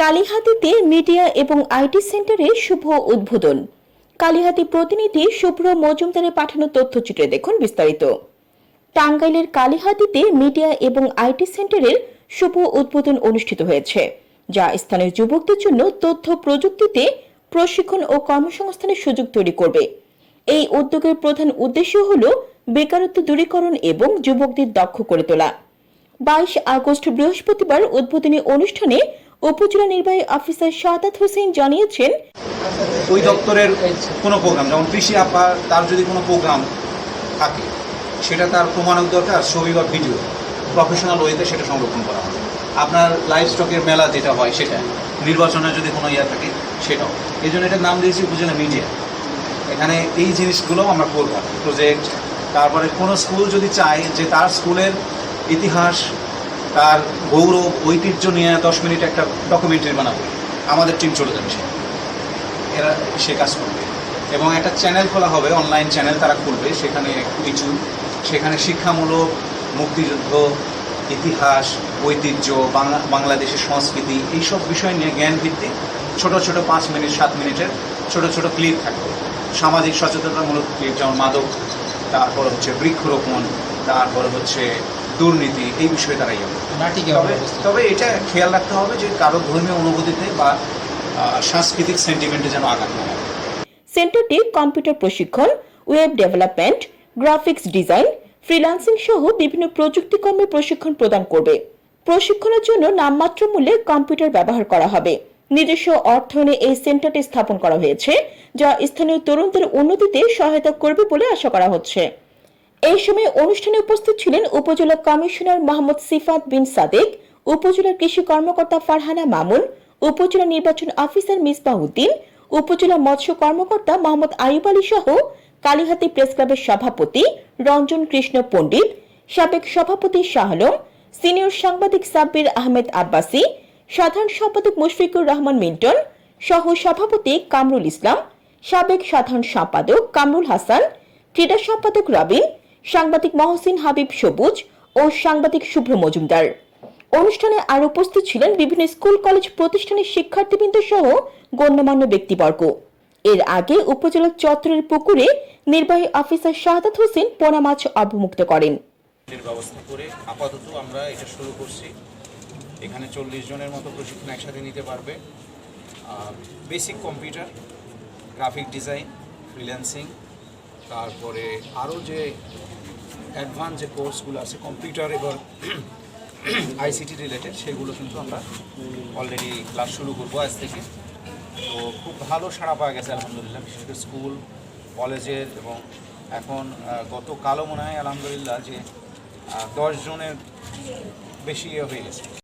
কালীহাতিতে media এবং IT সেন্টারের শুভ উদ্বোধন। কালীহাতি প্রতিনিধি শুভ্র মজুমদারের পাঠানো তথ্যচিত্রে দেখুন বিস্তারিত। টাঙ্গাইলের কালীহাতিতে মিডিয়া এবং আইটি সেন্টারের শুভ উদ্বোধন অনুষ্ঠিত হয়েছে, যা স্থানীয় যুবকদের জন্য তথ্য প্রযুক্তিতে প্রশিক্ষণ ও কর্মসংস্থানের সুযোগ তৈরি করবে। এই উদ্যোগের প্রধান উদ্দেশ্য হল বেকারত্ব দূরীকরণ এবং যুবকদের দক্ষ করে তোলা। বাইশ আগস্ট বৃহস্পতিবার উদ্বোধনী অনুষ্ঠানে উপজেলা নির্বাহী অফিসার সাদাত হোসেন জানিয়েছেন, ওই দপ্তরের কোনো প্রোগ্রাম যেমন কৃষি আপা তার যদি কোনো প্রোগ্রাম থাকে, সেটা তার প্রমাণক দরকার, ছবি বা ভিডিও প্রফেশনাল ওয়েতে সেটা সংরক্ষণ করা হবে। আপনার লাইভ স্টকের মেলা যেটা হয় সেটা নির্বাচনের যদি কোনো ইয়ে থাকে, সেটাও। এই জন্য এটার নাম দিয়েছি উপজেলা মিডিয়া এখানে এই জিনিসগুলোও আমরা করব। প্রজেক্ট তারপরে কোনো স্কুল যদি চায় যে তার স্কুলের ইতিহাস তার গৌরব, ঐতিহ্য নিয়ে দশ মিনিট একটা ডকুমেন্টারি বানাবে। আমাদের টিম চলে যাবে সেখানে। এরা সে কাজ করবে। এবং একটা চ্যানেল খোলা হবে অনলাইন চ্যানেল তারা খুলবে। সেখানে কিছু, সেখানে শিক্ষামূলক, মুক্তিযুদ্ধ, ইতিহাস, ঐতিহ্য, বাংলা, বাংলাদেশের সংস্কৃতি, এইসব বিষয় নিয়ে জ্ঞান ভিত্তিক ছোট ছোট পাঁচ মিনিট, সাত মিনিটের ছোট ছোট ক্লিপ থাকবে। সামাজিক সচেতনতামূলক ক্লিপ যেমন মাদক, তারপর হচ্ছে বৃক্ষরোপণ তারপর হচ্ছে দুর্নীতি এই বিষয়ে তারা ইয়ে তবে তবে এটা খেয়াল রাখতে হবে যে কারও ধর্মীয় অনুভূতিতে বা সাংস্কৃতিক সেন্টিমেন্টে যেন আঘাত না হয়। সেন্টারটি কম্পিউটার প্রশিক্ষণ web development graphics design freelancing সহ বিভিন্ন প্রযুক্তি কর্মের প্রশিক্ষণ প্রদান করবে। প্রশিক্ষণের জন্য নামমাত্র মূল্যে কম্পিউটার ব্যবহার করা হবে। নিজস্ব অর্থায়নে এই সেন্টারটি স্থাপন করা হয়েছে যা স্থানীয় তরুণদের উন্নতিতে সহায়তা করবে বলে আশা করা হচ্ছে। এই সময় অনুষ্ঠানে উপস্থিত ছিলেন উপজেলা কমিশনার মোহাম্মদ সিফাত বিন সাদেক, উপজেলা কৃষি কর্মকর্তা ফারহানা মামুন, উপজেলা নির্বাচন অফিসার মিসবাহুদ্দিন, উপজেলা মৎস্য কর্মকর্তা মোহাম্মদ আইব আলী সহ কালীহাতি প্রেস ক্লাবের সভাপতি রঞ্জন কৃষ্ণ পণ্ডিত, সাবেক সভাপতি শাহ আলম, সিনিয়র সাংবাদিক সাব্বির আহমেদ আব্বাসী, সাধারণ সম্পাদক মুশফিকুর রহমান মিন্টন, সহ সভাপতি কামরুল ইসলাম, সাবেক সাধারণ সম্পাদক কামরুল হাসান, ক্রীড়া সম্পাদক রবিন সাংবাদিক মহসিন হাবিব সবুজ ও সাংবাদিক শুভ্র মজুমদার। অনুষ্ঠানে আর উপস্থিত ছিলেন বিভিন্ন স্কুল, কলেজ প্রতিষ্ঠানের শিক্ষার্থীবৃন্দ সহ গণ্যমান্য ব্যক্তিবর্গ। এর আগে উপজেলার চত্বরের পুকুরে নির্বাহী অফিসার শাহাদাত হোসেন পোনা মাছ অবমুক্ত করেন। ব্যবস্থা করে আপাতত আমরা এটা শুরু করছি। এখানে চল্লিশ জনের মতো প্রশিক্ষণ একসাথে নিতে পারবে। Basic computer graphic design freelancing তারপরে আরও যে অ্যাডভান্স যে কোর্সগুলো আছে কম্পিউটার এবং আইসিটি রিলেটেড সেগুলো কিন্তু আমরা অলরেডি ক্লাস শুরু করব আজ থেকে। তো খুব ভালো সাড়া পাওয়া গেছে, আলহামদুলিল্লাহ, বিশেষ করে স্কুল কলেজের এবং এখন গতকালও মনে হয়, আলহামদুলিল্লাহ, যে দশ জনের বেশি ইয়ে হয়ে গেছে।